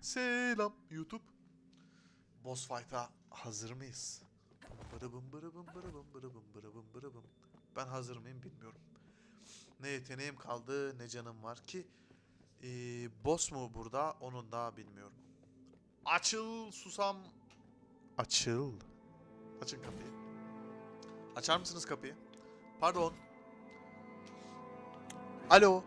Selam YouTube. Boss fight'a hazır mıyız? Bırıbım bırıbım bırıbım bırıbım bırıbım bırıbım. Ben hazır mıyım bilmiyorum. Ne yeteneğim kaldı ne canım var ki. Ee, boss mu burada onu da bilmiyorum. Açıl susam. Açıl. Açın kapıyı. Açar mısınız kapıyı? Pardon. Alo.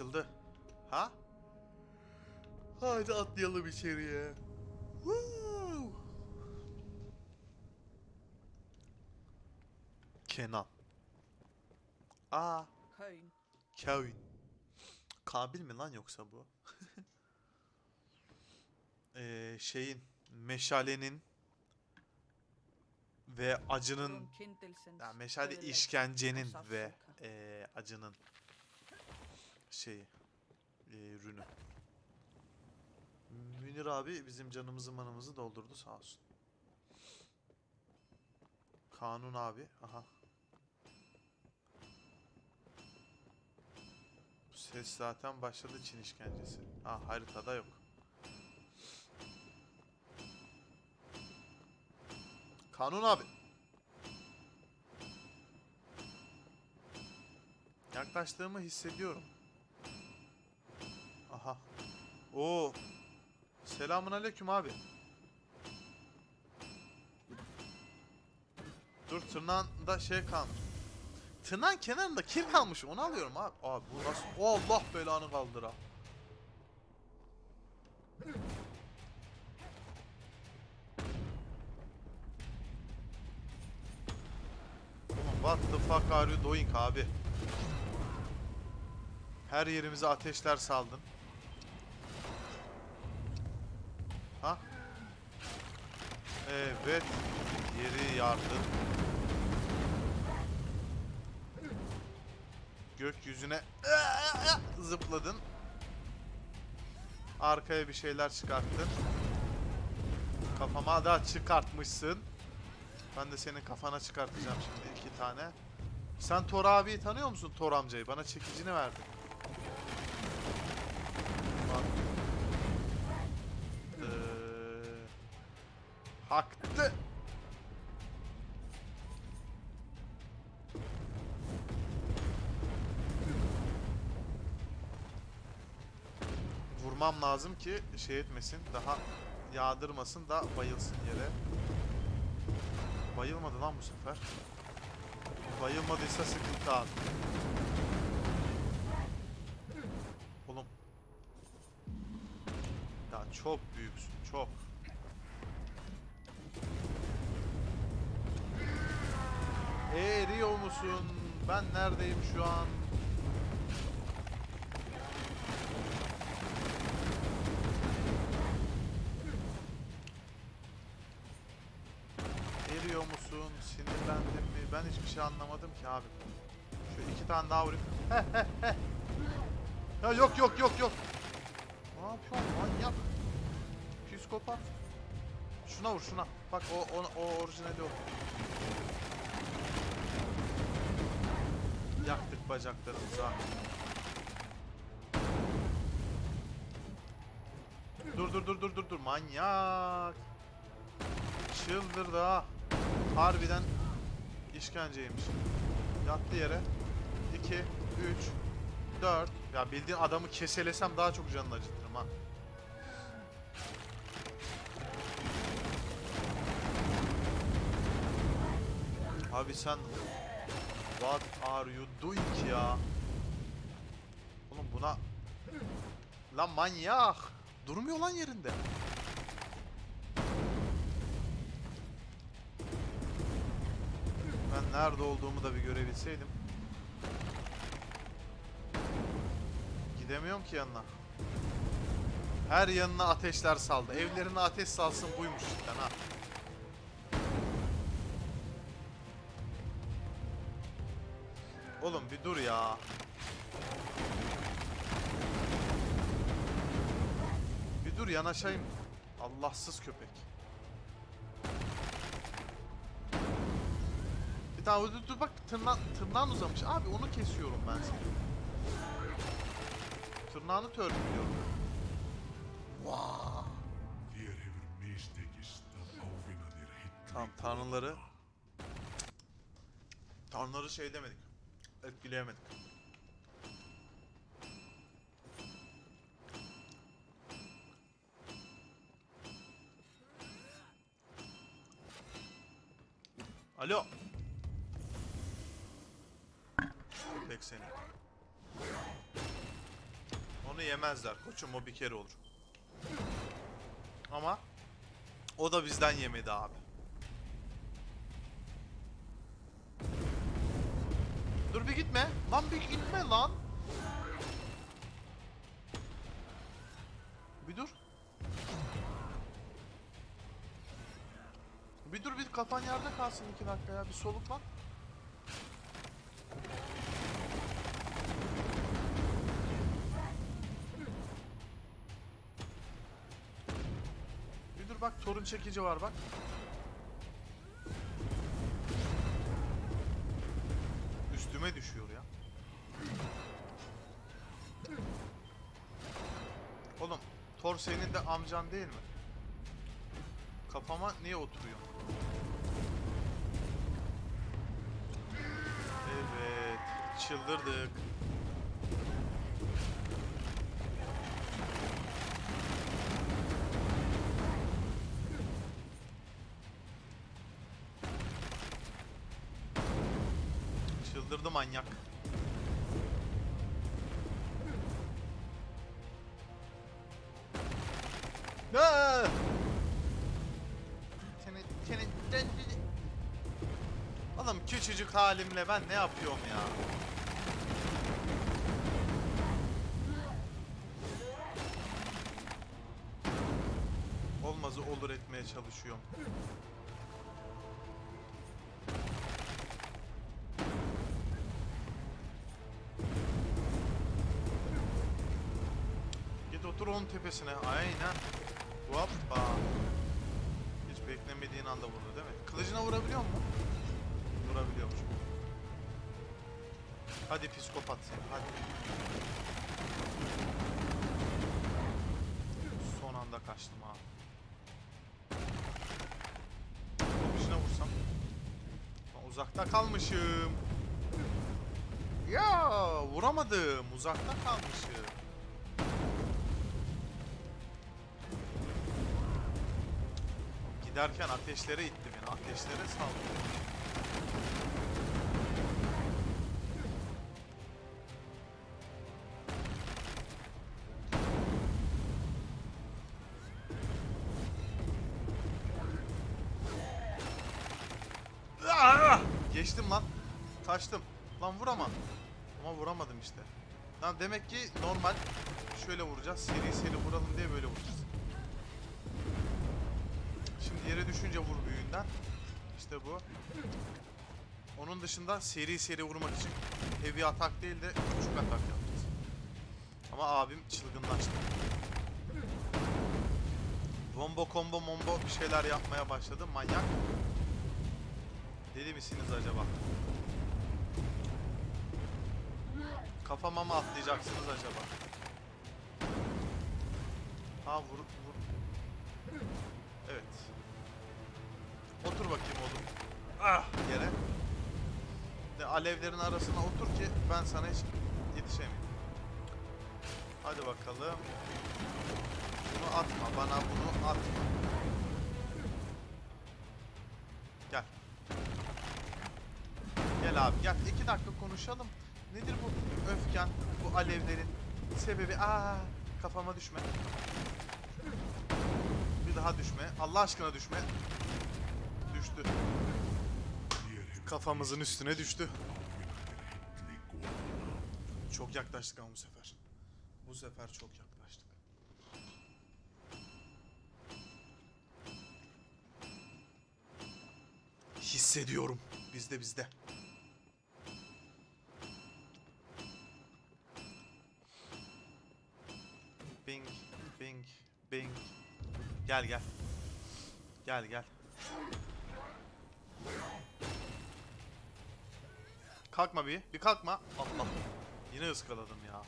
Açıldı. Ha? Haydi atlayalım içeriye. Woo! Kenan. Aa, Köln. Kevin. Kabil mi lan yoksa bu? Ee, şeyin, meşalenin ve acının Vom Kindelsens ya meşale işkencenin ve eee, acının şeyi eee, ürünü. Münir abi bizim canımızı manımızı doldurdu sağ olsun. Kanun abi aha. Ses zaten başladı Çin işkencesi. Ha haritada yok. Kanun abi. Yaklaştığımı hissediyorum. Oo. Selamun aleyküm abi. Dur tırnağında şey kalmış. Tırnağın kenarında kir kalmış. Onu alıyorum abi. Abi bu nasıl? Allah belanı kaldır ha. What the fuck are you doing abi? Her yerimize ateşler saldın. Ha? Evet. Yeri yardın. Gökyüzüne zıpladın. Arkaya bir şeyler çıkarttın. Kafama da çıkartmışsın. Ben de senin kafana çıkartacağım şimdi iki tane. Sen Thor abiyi tanıyor musun Thor amcayı? Bana çekicini verdi. Vurmam lazım ki şey etmesin. Daha yağdırmasın da bayılsın yere. Bayılmadı lan bu sefer. Bayılmadıysa sıkıntı abi. Oğlum. Ya çok büyüksün çok. Eriyor musun? Ben neredeyim şu an? Ki abi. Şu iki tane daha vurayım. ya yok yok yok yok. Ne yapıyorsun manyak? Psikopat. Şuna vur şuna. Bak o o, o orijinali o. Yaktık bacaklarımızı. Dur dur dur dur dur dur manyak. Çıldırdı ha. Harbiden işkenceymiş. Yattı yere. 2, 3, 4. Ya bildiğin adamı keselesem daha çok canını acıtırım ha. Abi sen What are you doing ya? Oğlum buna Lan manyak Durmuyor lan yerinde nerede olduğumu da bir görebilseydim. Gidemiyorum ki yanına. Her yanına ateşler saldı. Evlerine ateş salsın buymuş cidden ha. Oğlum bir dur ya. Bir dur yanaşayım. Allahsız köpek. Tane dur, dur bak tırna, tırnağın uzamış. Abi onu kesiyorum ben seni. Tırnağını törpülüyorum. Heill. Tamam tanrıları Tanrıları şey demedik. Etkileyemedik. Alo. Pek seni. Onu yemezler. Koçum o bir kere olur. Ama o da bizden yemedi abi. Dur bir gitme. Lan bir gitme lan. Bir dur. Bir dur bir kafan yerde kalsın iki dakika ya. Bir soluk torun çekici var bak. Üstüme düşüyor ya. Oğlum Thor senin de amcan değil mi? Kafama niye oturuyor? Evet, çıldırdık. Küçücük halimle ben ne yapıyorum ya? Olmazı olur etmeye çalışıyorum. Git otur onun tepesine. Aynen. Hoppa. Hiç beklemediğin anda vurdu değil mi? Kılıcına vurabiliyor mu? Vurabiliyormuş. Hadi psikopat. Hadi. Son anda kaçtım ha. Komisine vursam. Uzakta kalmışım. Ya vuramadım. Uzakta kalmışım. Giderken ateşlere ittim yani. Ateşlere saldım. Geçtim lan. Kaçtım. Lan vuramam. Ama vuramadım işte. Lan demek ki normal şöyle vuracağız. Seri seri vuralım diye böyle vuracağız. Şimdi yere düşünce vur büyüğünden. İşte bu. Onun dışında seri seri vurmak için heavy atak değil de küçük atak yapacağız. Ama abim çılgınlaştı. Bombo combo mombo bir şeyler yapmaya başladı. Manyak. Misiniz acaba? Kafama mı atlayacaksınız acaba? Ha vur vur. Evet. Otur bakayım oğlum. Ah yere. De alevlerin arasına otur ki ben sana hiç yetişemeyeyim. Hadi bakalım. Bunu atma bana bunu atma. Abi gel iki dakika konuşalım. Nedir bu öfken, bu alevlerin sebebi? Aa kafama düşme. Bir daha düşme. Allah aşkına düşme. Düştü. Kafamızın üstüne düştü. Çok yaklaştık ama bu sefer. Bu sefer çok yaklaştık. Hissediyorum. Bizde bizde. Gel gel. Gel gel. Kalkma bir. Bir kalkma. Allah. Yine ıskaladım ya.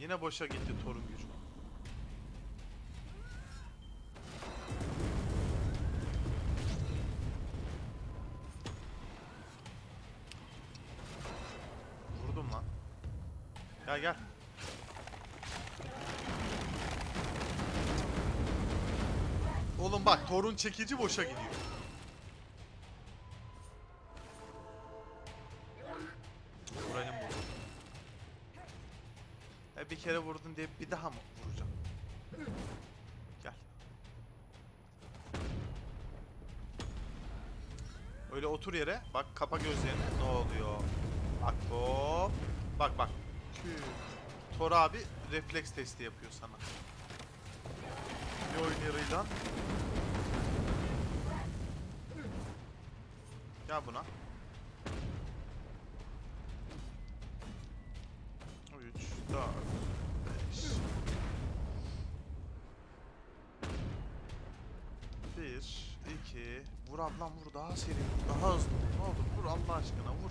Yine boşa gitti torun gücü. Bak torun çekici boşa gidiyor. Vurayım vurdum. E bir kere vurdun diye bir daha mı vuracağım? Gel. Öyle otur yere. Bak kapa gözlerini. Ne oluyor? Bak hop. Bak bak. Thor abi refleks testi yapıyor sana. Bir oynarıyla. Gel buna. 3, 4, 5 1, 2 Vur ablam vur. Daha seri. Daha hızlı. Ne olur vur Allah aşkına vur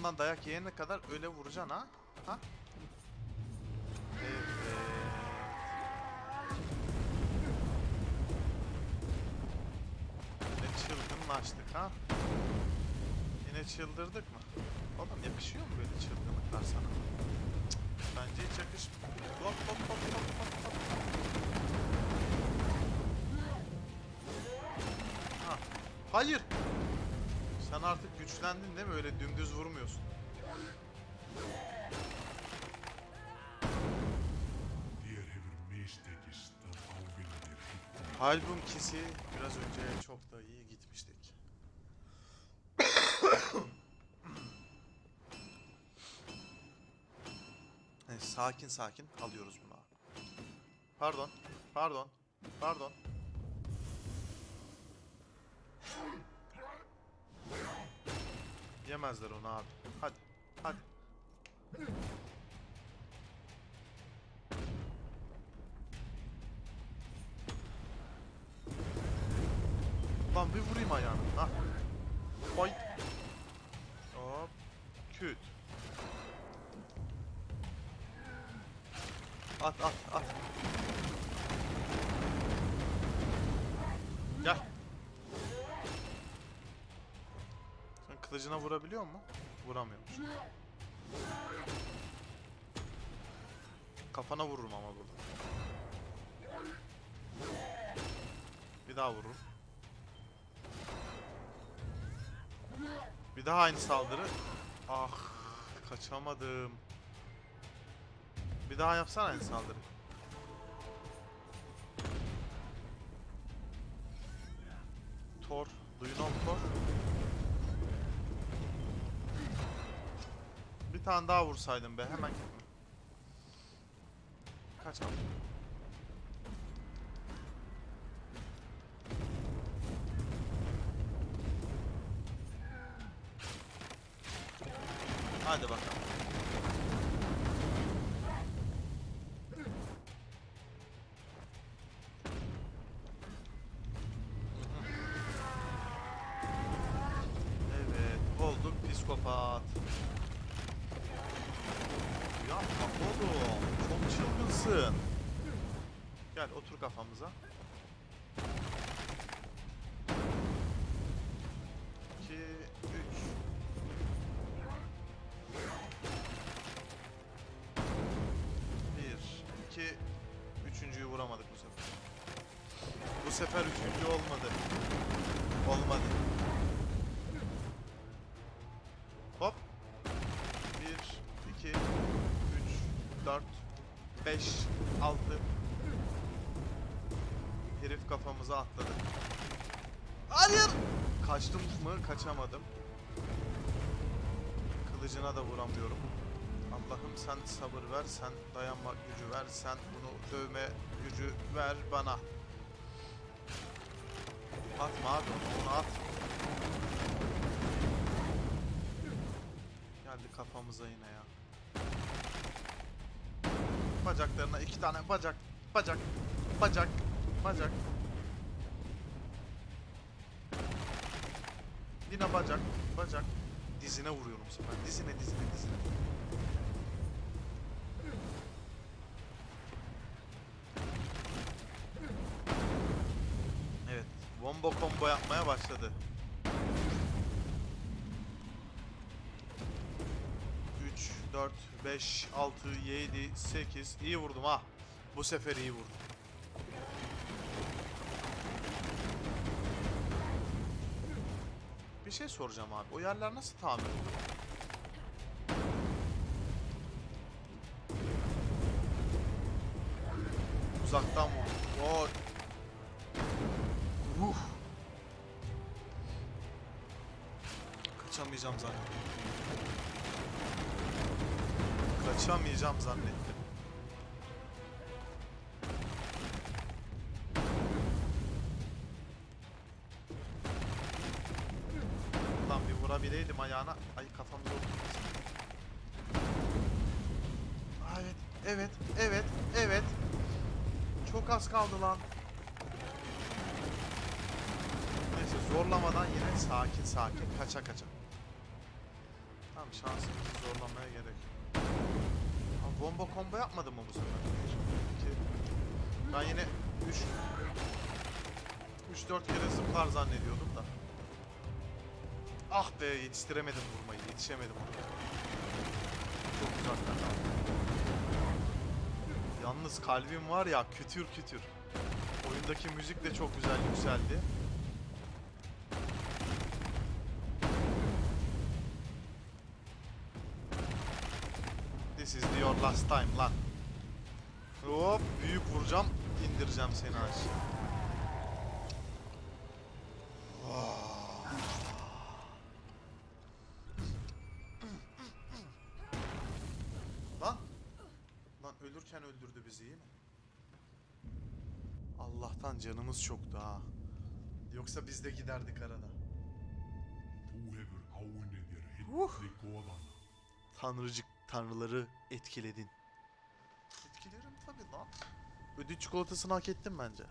Ondan dayak yiyene kadar öyle vuracaksın ha? Ha? Evet. Çılgınlaştık ha? Yine çıldırdık mı? Oğlum yakışıyor mu böyle çılgınlıklar sana? Cık, Bence hiç yakışmıyor. Hop hop hop hop hop hop. Ha. Hayır. Sen artık güçlendin değil mi? Öyle dümdüz vurmuyorsun. Heitt. Halbuki biraz önce çok da iyi gitmiştik. Sakin sakin alıyoruz bunu. Pardon, pardon, pardon. Yemezler onu abi. Hadi, hadi. Kılıcına vurabiliyor mu? Vuramıyormuş. Kafana vururum ama burada. Bir daha vururum. Bir daha aynı saldırı. Ah, kaçamadım. Bir daha yapsana aynı saldırı. Thor, do you know? Bir tane daha vursaydım be, hemen gitme. Kaç abi? Hadi bakalım. Kafamıza. İki, üç. Bir, iki, üçüncüyü vuramadık bu sefer. Bu sefer üçüncü olmadı. Olmadı. Kaçamadım. Kılıcına da vuramıyorum. Allah'ım sen sabır ver, sen dayanma gücü ver, sen bunu dövme gücü ver bana. Atma abi onu, onu at. Geldi kafamıza yine ya. Bacaklarına iki tane bacak, bacak, bacak, bacak. Yine bacak, bacak. Dizine vuruyorum bu sefer. Dizine, dizine, dizine. Evet, wombo combo yapmaya başladı. 3, 4, 5, 6, 7, 8. İyi vurdum ha. Bu sefer iyi vurdum. Bir şey soracağım abi. O yerler nasıl tamir oluyor? Uzaktan Lan bir vurabileydim ayağına. Ay kafam zor. Evet, evet, evet, evet. Çok az kaldı lan. Neyse zorlamadan yine sakin sakin kaça kaça. Tamam şansımızı zorlamaya gerek. Ama bomba combo yapmadım mı bu sefer? 1, 2. Ben yine 3 3-4 kere zıplar zannediyordum da. Ah be yetiştiremedim vurmayı. Yetişemedim oraya. Çok uzaktan. Yalnız kalbim var ya kütür kütür. Oyundaki müzik de çok güzel yükseldi. This is your last time lan. Hop büyük vuracağım indireceğim seni aşağı. Uh. Tanrıcık tanrıları etkiledin. Etkilerim tabii lan. Ödül çikolatasını hak ettim bence.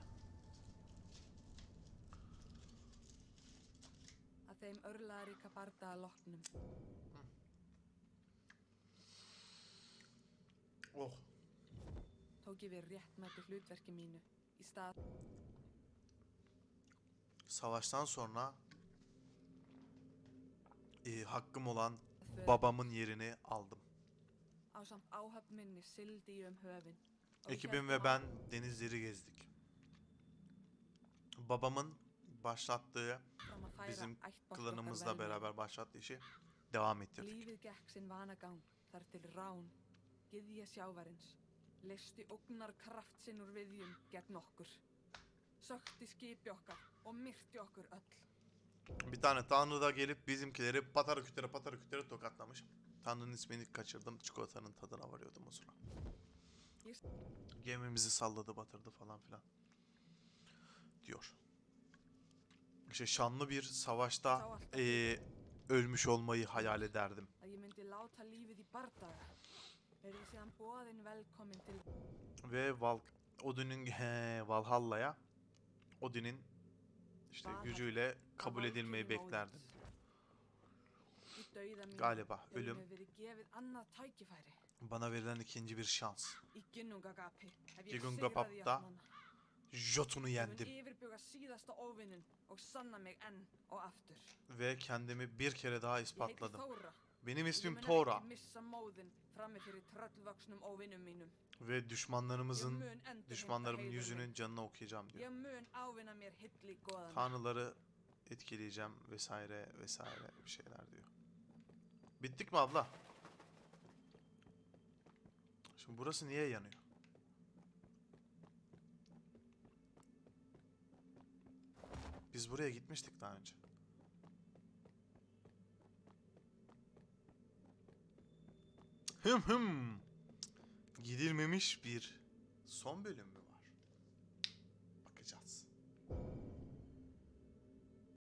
Loknum Oh. tók ég við réttmættu hlutverki mínu í stað Savaştan sonra e, hakkım olan babamın yerini aldım. Ekibim ve ben denizleri gezdik. Babamın başlattığı, bizim klanımızla beraber başlattığı işi devam ettirdik. Gyðja sjávarins, leisti ógnar kraft sinn úr viðjum gegn okkur. Sökti skipi okkar og myrti okkur öll. Bir tane tanrı da gelip bizimkileri patara kütere patara kütere tokatlamış. Tanrının ismini kaçırdım. Çikolatanın tadına varıyordum o sıra. Gemimizi salladı batırdı falan filan. Diyor. İşte şanlı bir savaşta eee, ölmüş olmayı hayal ederdim. Ve Val Odin'in Valhalla'ya Odin'in işte gücüyle kabul edilmeyi beklerdim. Galiba ölüm bana verilen ikinci bir şans. Játnana. Jotun'u yendim ve kendimi bir kere daha ispatladım. Benim ismim Tora frammi fyrir tröllvöxnum óvinnum mínum. ve düşmanlarımızın düşmanlarımın yüzünün minn. canını okuyacağım diyor. Tanrıları etkileyeceğim vesaire vesaire bir şeyler diyor. Bittik mi abla? Şimdi burası niye yanıyor? Biz buraya gitmiştik daha önce. Hım hım. Gidilmemiş bir son bölüm mü?